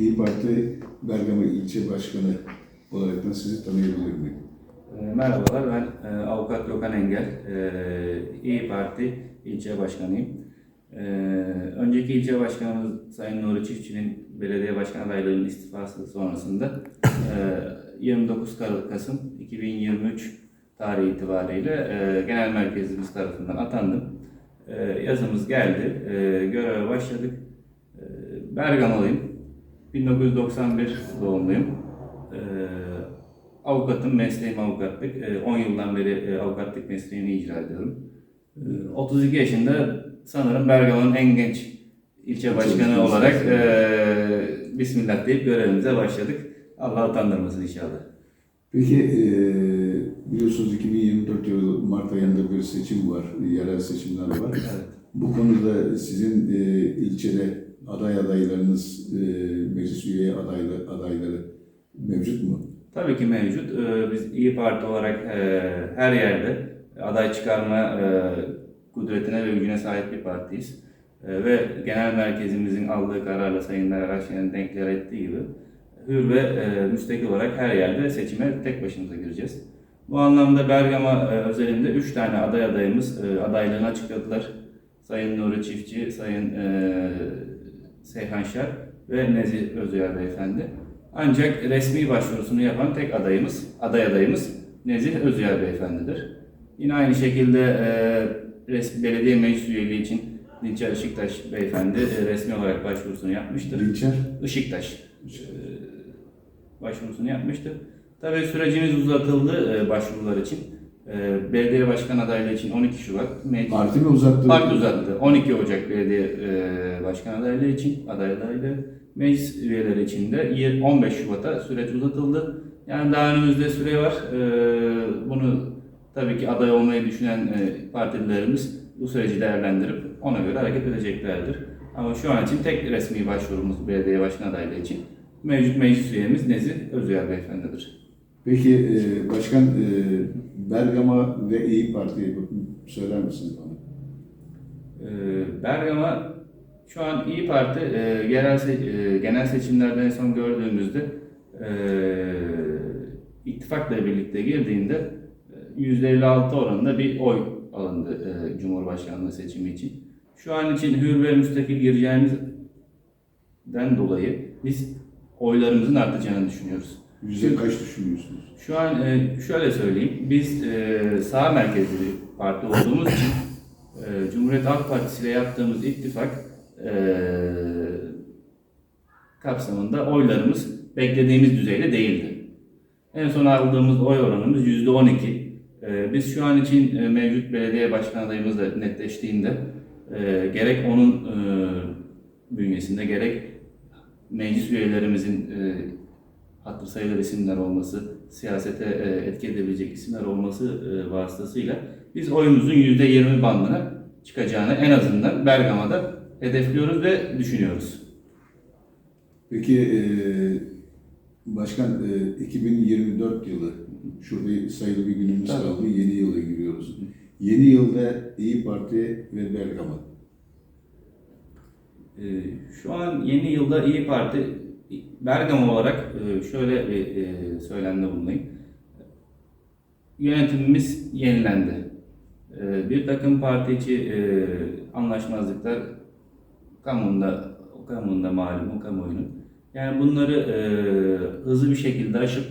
İyi Parti Bergama İlçe Başkanı olarak da sizi tanıyabilir miyim? E, Merhabalar, ben e, Avukat Gökhan Engel, e, İyi Parti ilçe başkanıyım. E, önceki ilçe başkanımız Sayın Nuri Çiftçi'nin belediye başkan adaylığının istifası sonrasında e, 29 Kar- Kasım 2023 tarihi itibariyle e, genel merkezimiz tarafından atandım. E, yazımız geldi, e, göreve başladık. E, Bergamalıyım, 1991 doğumluyum. E, Avukatım, mesleğim avukatlık. Ee, 10 yıldan beri e, avukatlık mesleğini icra ediyorum. Ee, 32 yaşında sanırım Bergama'nın en genç ilçe başkanı olarak e, Bismillah deyip görevimize başladık. Allah utandırmasın inşallah. Peki e, biliyorsunuz 2024 yılı Mart ayında bir seçim var, yerel seçimler var. Evet. Bu konuda sizin e, ilçede aday adaylarınız, e, meclis üye adaylı, adayları mevcut mu? Tabii ki mevcut. Ee, Biz İyi Parti olarak e, her yerde aday çıkarma e, kudretine ve gücüne sahip bir partiyiz. E, Ve genel merkezimizin aldığı kararla Sayın Meral Akşener'in denklere ettiği gibi hür ve e, müstakil olarak her yerde seçime tek başımıza gireceğiz. Bu anlamda Bergama e, özelinde 3 tane aday adayımız e, adaylığını açıkladılar. Sayın Nuri Çiftçi, Sayın e, Seyhan Şer ve Nezih Özyer Beyefendi. Ancak resmi başvurusunu yapan tek adayımız, aday adayımız Nezih Özyer Beyefendidir. Yine aynı şekilde e, resmi belediye meclis üyeliği için Dinçer Işıktaş Beyefendi e, resmi olarak başvurusunu yapmıştır. Dinçer? Işıktaş e, başvurusunu yapmıştır. Tabii sürecimiz uzatıldı e, başvurular için. E, belediye başkan adaylığı için 12 Şubat, meclis Parti mi uzattı? Parti uzattı. 12 Ocak belediye e, başkan adaylığı için aday adaylığı. Meclis üyeleri için de yir- 15 Şubat'a süreç uzatıldı. Yani daha önümüzde süre var. E, bunu tabii ki aday olmayı düşünen e, partililerimiz bu süreci değerlendirip ona göre hareket edeceklerdir. Ama şu an için tek resmi başvurumuz belediye başkan adaylığı için mevcut meclis üyemiz Nezih Özyer Beyefendidir. Peki e, başkan e, Bergama ve İyi Parti'yi söyler misiniz bana? Ee, Bergama şu an İyi Parti e, yerel se- e, genel seçimlerden en son gördüğümüzde e, ittifakla birlikte girdiğinde e, %56 oranında bir oy alındı e, Cumhurbaşkanlığı seçimi için. Şu an için hür ve müstakil gireceğimizden dolayı biz oylarımızın artacağını düşünüyoruz. Yüzde kaç düşünüyorsunuz? Şu an e, şöyle söyleyeyim, biz e, sağ merkezli bir parti olduğumuz için e, Cumhuriyet Halk Partisi ile yaptığımız ittifak e, kapsamında oylarımız beklediğimiz düzeyde değildi. En son aldığımız oy oranımız yüzde 12. E, biz şu an için e, mevcut belediye başkan adayımızla netleştiğinde e, gerek onun e, bünyesinde gerek meclis üyelerimizin e, hatır sayılır isimler olması, siyasete e, etki edebilecek isimler olması e, vasıtasıyla biz oyumuzun %20 bandına çıkacağını en azından Bergama'da hedefliyoruz ve düşünüyoruz. Peki e, başkan e, 2024 yılı şurada sayılı bir günümüz Tabii. kaldı. Yeni yıla giriyoruz. Yeni yılda İyi Parti ve Bergama. Şu an yeni yılda İyi Parti Bergama olarak e, şöyle bir e, söylemde bulunayım. Yönetimimiz yenilendi. E, Bir takım parti içi anlaşmazlıklar kamuunda, kamuunda malum, kamuoyunun. Yani bunları hızlı bir şekilde aşıp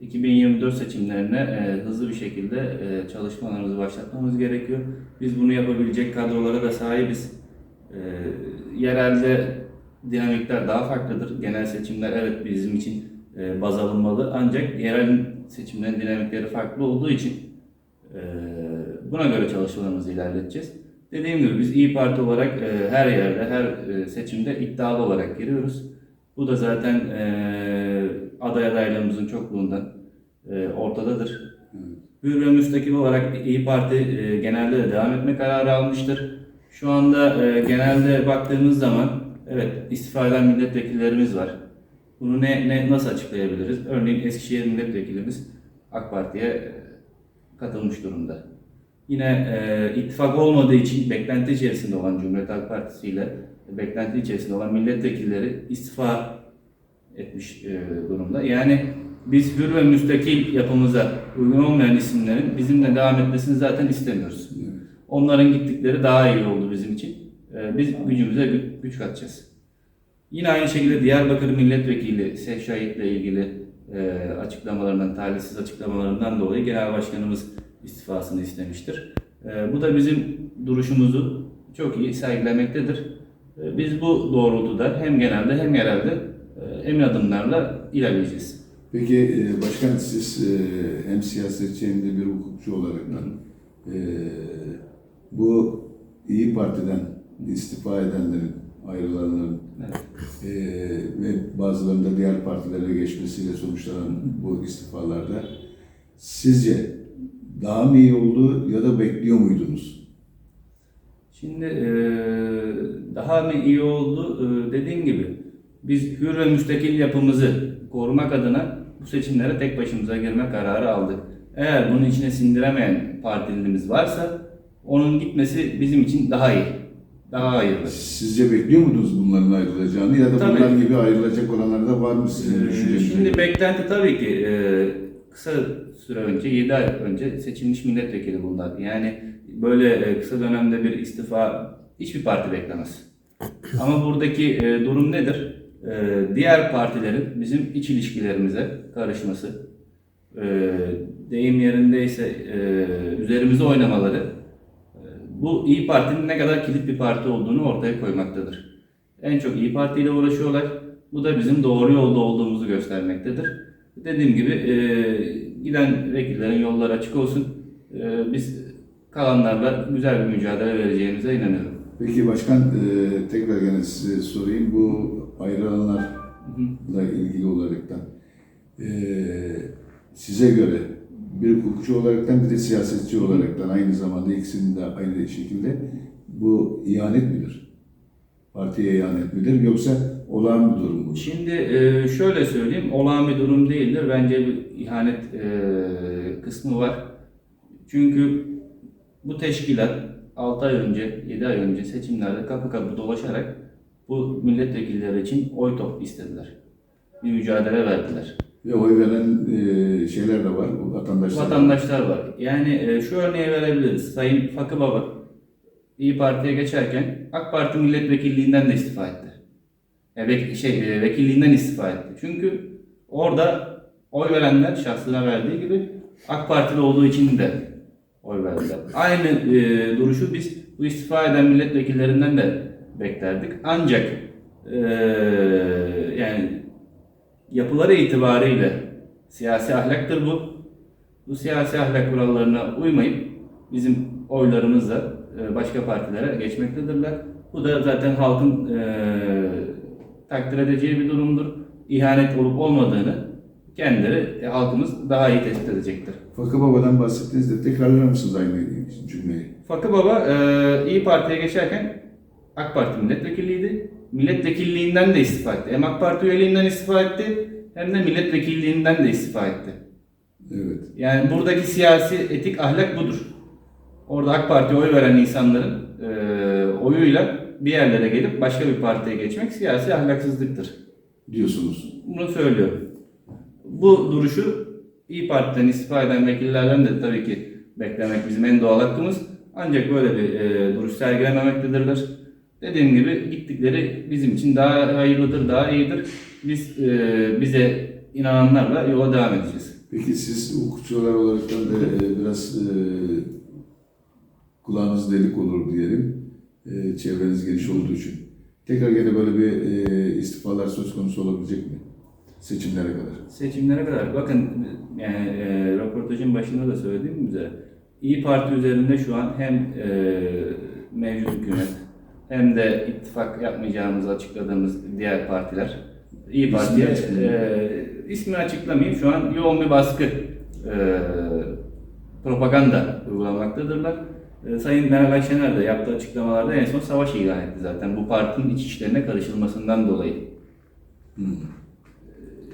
2024 seçimlerine hızlı bir şekilde çalışmalarımızı başlatmamız gerekiyor. Biz bunu yapabilecek kadrolara da sahibiz. Yerelde dinamikler daha farklıdır. Genel seçimler evet bizim için e, baz alınmalı ancak yerel seçimlerin dinamikleri farklı olduğu için e, buna göre çalışmalarımızı ilerleteceğiz. Dediğim gibi biz İyi Parti olarak e, her yerde, her e, seçimde iddialı olarak giriyoruz. Bu da zaten e, aday adaylığımızın çokluğundan e, ortadadır. Hür ve müstakil olarak İyi Parti e, genelde de devam etme kararı almıştır. Şu anda e, genelde baktığımız zaman evet istifa eden milletvekillerimiz var. Bunu ne, ne nasıl açıklayabiliriz? Örneğin Eskişehir milletvekilimiz AK Parti'ye e, katılmış durumda. Yine e, ittifak olmadığı için beklenti içerisinde olan Cumhuriyet Halk Partisi ile beklenti içerisinde olan milletvekilleri istifa etmiş e, durumda. Yani biz hür ve müstakil yapımıza uygun olmayan isimlerin bizimle devam etmesini zaten istemiyoruz. Onların gittikleri daha iyi oldu bizim için. E, biz gücümüze gü- güç katacağız. Yine aynı şekilde Diyarbakır Milletvekili Seh Şahit'le ilgili e, açıklamalarından, talihsiz açıklamalarından dolayı Genel Başkanımız istifasını istemiştir. E, bu da bizim duruşumuzu çok iyi sergilemektedir. E, biz bu doğrultuda hem genelde hem yerelde emin adımlarla ilerleyeceğiz. Peki başkan siz hem siyasetçi hem de bir hukukçu olarak e, bu İyi Parti'den istifa edenlerin, ayrılanların Evet. e, ve bazılarının da diğer partilere geçmesiyle sonuçlanan bu istifalarda sizce daha mı iyi oldu ya da bekliyor muydunuz? Şimdi e, daha mı iyi oldu E, dediğim gibi biz hür ve müstakil yapımızı korumak adına bu seçimlere tek başımıza girme kararı aldık. Eğer bunun içine sindiremeyen partilerimiz varsa onun gitmesi bizim için daha iyi. Daha hayırlı. Sizce bekliyor muydunuz bunların ayrılacağını ya da Tabii. bunlar gibi ayrılacak olanlar da var mı sizin Ee, düşünceniz? Şimdi beklenti tabii ki e, kısa süre önce, 7 ay önce seçilmiş milletvekili bunlar. Yani böyle e, kısa dönemde bir istifa hiçbir parti beklemez. Ama buradaki e, durum nedir? E, diğer partilerin bizim iç ilişkilerimize karışması, e, deyim yerindeyse e, üzerimize oynamaları bu İyi Parti'nin ne kadar kilit bir parti olduğunu ortaya koymaktadır. En çok İyi Parti ile uğraşıyorlar. Bu da bizim doğru yolda olduğumuzu göstermektedir. Dediğim gibi e, giden vekillerin yolları açık olsun. E, biz kalanlarla güzel bir mücadele vereceğimize inanıyorum. Peki başkan e, tekrar gene size sorayım. Bu ayrılanlarla ilgili olaraktan e, size göre bir hukukçu olaraktan bir de siyasetçi olaraktan aynı zamanda ikisinin de aynı şekilde bu ihanet midir? Partiye ihanet midir yoksa olağan bir durum mu? Şimdi e, şöyle söyleyeyim, olağan bir durum değildir. Bence bir ihanet e, kısmı var. Çünkü bu teşkilat 6 ay önce, 7 ay önce seçimlerde kapı kapı dolaşarak bu milletvekilleri için oy top istediler. Bir mücadele verdiler. Ve oy veren e, şeyler de var, vatandaşlar. Vatandaşlar var. Yani e, şu örneği verebiliriz. Sayın Fakı Baba İyi Parti'ye geçerken AK Parti milletvekilliğinden de istifa etti. E, şey, e, vekilliğinden istifa etti. Çünkü orada oy verenler şahsına verdiği gibi AK Partili olduğu için de oy verdiler. Aynı e, duruşu biz bu istifa eden milletvekillerinden de beklerdik. Ancak e, yani yapıları itibariyle siyasi ahlaktır bu. Bu siyasi ahlak kurallarına uymayıp bizim oylarımızla e, başka partilere geçmektedirler. Bu da zaten halkın e, takdir edeceği bir durumdur. İhanet olup olmadığını kendileri, e, halkımız daha iyi tespit edecektir. Fakı Baba'dan bahsettiğinizde tekrarlar mısınız aynı cümleyi? Fakı Baba e, İyi Parti'ye geçerken AK Parti milletvekilliydi. Milletvekilliğinden de istifa etti. Hem AK Parti üyeliğinden istifa etti hem de milletvekilliğinden de istifa etti. Evet. Yani buradaki siyasi etik ahlak budur. Orada AK Parti'ye oy veren insanların e, oyuyla bir yerlere gelip başka bir partiye geçmek siyasi ahlaksızlıktır. Diyorsunuz. Bunu söylüyorum. Bu duruşu İyi Parti'den istifa eden vekillerden de tabii ki beklemek bizim en doğal hakkımız. Ancak böyle bir e, duruş sergilememektedirler. Dediğim gibi gittikleri bizim için daha hayırlıdır, daha iyidir. Biz e, bize inananlarla yola devam edeceğiz. Peki siz hukukçular olarak da e, biraz e, kulağınız delik olur diyelim. E, çevreniz geniş olduğu için. Tekrar gene böyle bir e, istifalar söz konusu olabilecek mi? Seçimlere kadar. Seçimlere kadar bakın yani e, röportajın başında da söylediğim üzere İyi Parti üzerinde şu an hem e, mevcut hükümet hem de ittifak yapmayacağımızı açıkladığımız diğer partiler İyi Parti'ye açıklayın. e, ismini açıklamayayım şu an yoğun bir baskı e, propaganda uygulamaktadırlar. E, Sayın Meral Akşener de yaptığı açıklamalarda en son savaş ilan etti zaten bu partinin iç işlerine karışılmasından dolayı. Hı.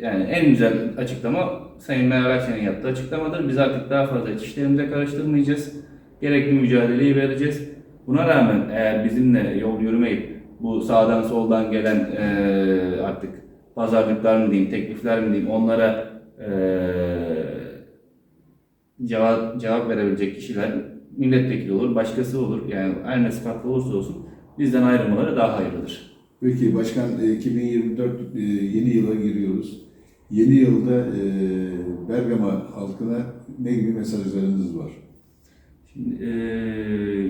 Yani en güzel açıklama Sayın Meral Akşener'in yaptığı açıklamadır. Biz artık daha fazla iç işlerimize karıştırmayacağız. Gerekli mücadeleyi vereceğiz. Buna rağmen eğer bizimle yol yürümeyip bu sağdan soldan gelen eee, artık pazarlıklar mı diyeyim, teklifler mi diyeyim onlara e, cevap, cevap verebilecek kişiler milletvekili olur, başkası olur. Yani her ne sıfatlı olursa olsun bizden ayrılmaları daha hayırlıdır. Peki başkan e, 2024 e, yeni yıla giriyoruz. Yeni yılda e, Bergama halkına ne gibi mesajlarınız var? Şimdi, e,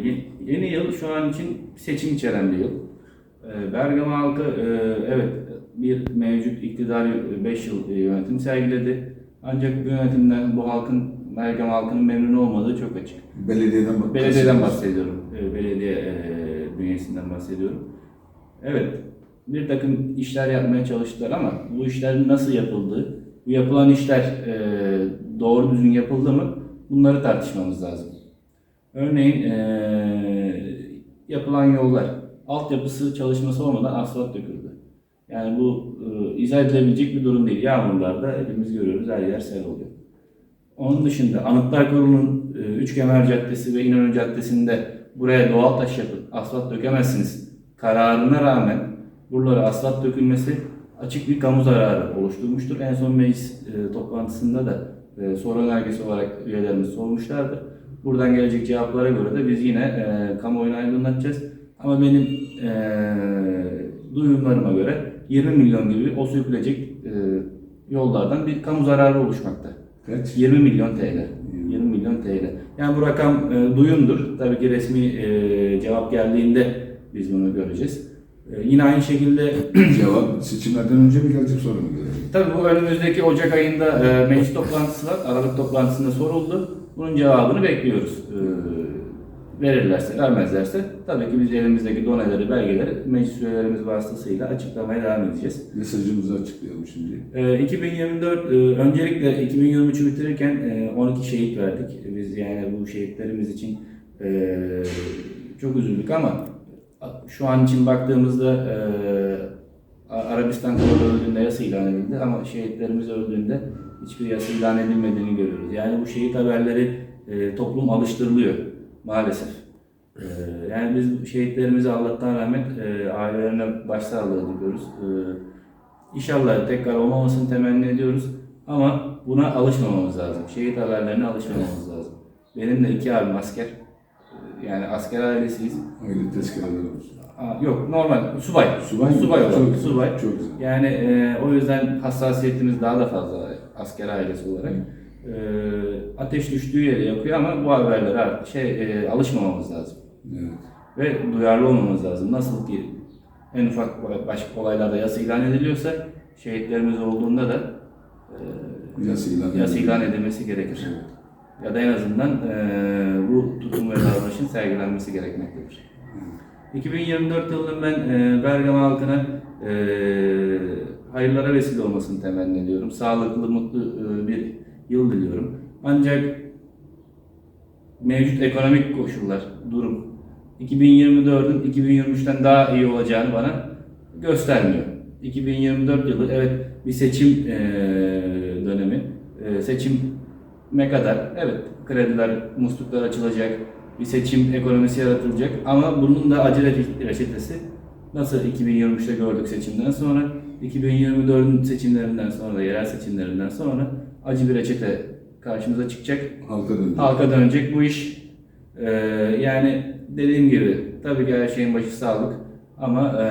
ye- yeni yıl şu an için seçim içeren bir yıl. E, Bergama halkı e, evet bir mevcut iktidar 5 yıl e, yönetim sergiledi. Ancak bu yönetimden bu halkın Bergama halkının memnun olmadığı çok açık. Belediyeden bak- Belediyeden bahsediyorum. E, Belediye e, bünyesinden bahsediyorum. Evet, bir takım işler yapmaya çalıştılar ama bu işlerin nasıl yapıldığı, bu yapılan işler e, doğru düzgün yapıldı mı bunları tartışmamız lazım. Örneğin e, yapılan yollar, altyapısı çalışması olmadan asfalt döküldü. Yani bu e, izah edilebilecek bir durum değil. Yağmurlarda hepimiz görüyoruz her yer sel oluyor. Onun dışında Anıtlar Kurulu'nun e, Üçkemer Caddesi ve İnönü Caddesi'nde buraya doğal taş yapıp asfalt dökemezsiniz kararına rağmen buralara asfalt dökülmesi açık bir kamu zararı oluşturmuştur. En son meclis e, toplantısında da e, soru önergesi olarak üyelerimiz sormuşlardı. Buradan gelecek cevaplara göre de biz yine e, kamuoyunu aydınlatacağız. Ama benim e, duyumlarıma göre 20 milyon gibi o sürülecek e, yollardan bir kamu zararı oluşmakta. Kaç? 20 milyon TL. 20 milyon TL. Yani bu rakam e, duyumdur. Tabii ki resmi e, cevap geldiğinde biz bunu göreceğiz. E, yine aynı şekilde Cevap seçimlerden önce mi gelecek sonra mı gelecek? tabii bu önümüzdeki Ocak ayında e, meclis toplantısı var. Aralık toplantısında soruldu. Bunun cevabını bekliyoruz. E, verirlerse, vermezlerse tabii ki biz elimizdeki doneleri, belgeleri meclis üyelerimiz vasıtasıyla açıklamaya devam edeceğiz. Mesajımızı açıklayalım şimdi. Ee, 2024 e, öncelikle 2023'ü bitirirken e, 12 şehit verdik. Biz yani bu şehitlerimiz için e, çok üzüldük ama şu an için baktığımızda e, Arabistan kralı öldüğünde yasa ilan edildi ama şehitlerimiz öldüğünde hiçbir yasa ilan edilmediğini görüyoruz. Yani bu şehit haberleri e, toplum alıştırılıyor maalesef. E, yani biz şehitlerimize Allah'tan rahmet e, ailelerine başsağlığı diliyoruz. E, İnşallah tekrar olmamasını temenni ediyoruz. Ama buna alışmamamız lazım. Şehit haberlerine alışmamamız lazım. Benim de iki abim asker. Ee, Yani asker ailesiyiz. Aile tezkereleri olsun. Aa, yok normal subay. Subay mı? Subay olarak. Çok güzel, subay. çok güzel. Yani e, o yüzden hassasiyetimiz daha da fazla asker ailesi olarak. E, ateş düştüğü yere yakıyor ama bu haberlere artık şey e, alışmamamız lazım Evet. ve duyarlı olmamız lazım. Nasıl ki en ufak başka olaylarda yas ilan ediliyorsa şehitlerimiz olduğunda da e, Yas ilan yas ilan edilmesi gerekir. Evet. Ya da en azından e, bu tutum ve davranışın sergilenmesi gerekmektedir. 2024 yılının ben e, Bergama halkına e, hayırlara vesile olmasını temenni ediyorum. Sağlıklı, mutlu e, bir yıl diliyorum. Ancak mevcut ekonomik koşullar, durum 2024'ün 2023'ten daha iyi olacağını bana göstermiyor. 2024 yılı evet bir seçim eee, dönemi. Eee, seçime kadar evet krediler, musluklar açılacak, bir seçim ekonomisi yaratılacak ama bunun da acı reçet- reçetesi nasıl 2023'te gördük seçimden sonra 2024'ün seçimlerinden sonra da yerel seçimlerinden sonra acı bir reçete karşımıza çıkacak. Halka döndü. Halka dönecek bu iş. Ee, yani dediğim gibi tabii ki her şeyin başı sağlık ama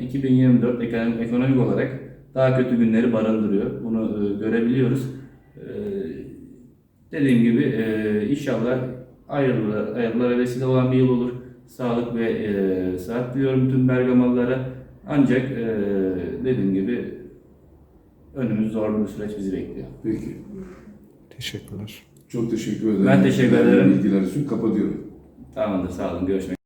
ee, 2024 ekonomik, ekonomik olarak daha kötü günleri barındırıyor. Bunu ee, görebiliyoruz. Ee, dediğim gibi ee, inşallah hayırlı, hayırlara vesile olan bir yıl olur. Sağlık ve ee, sıhhat diliyorum tüm Bergamalılara. Ancak ee, dediğim gibi önümüz zorlu bir süreç bizi bekliyor. Peki. Teşekkürler. Çok teşekkür ederim. Ben teşekkür ederim. Bilgiler için kapatıyorum. Tamamdır, sağ olun. Görüşmek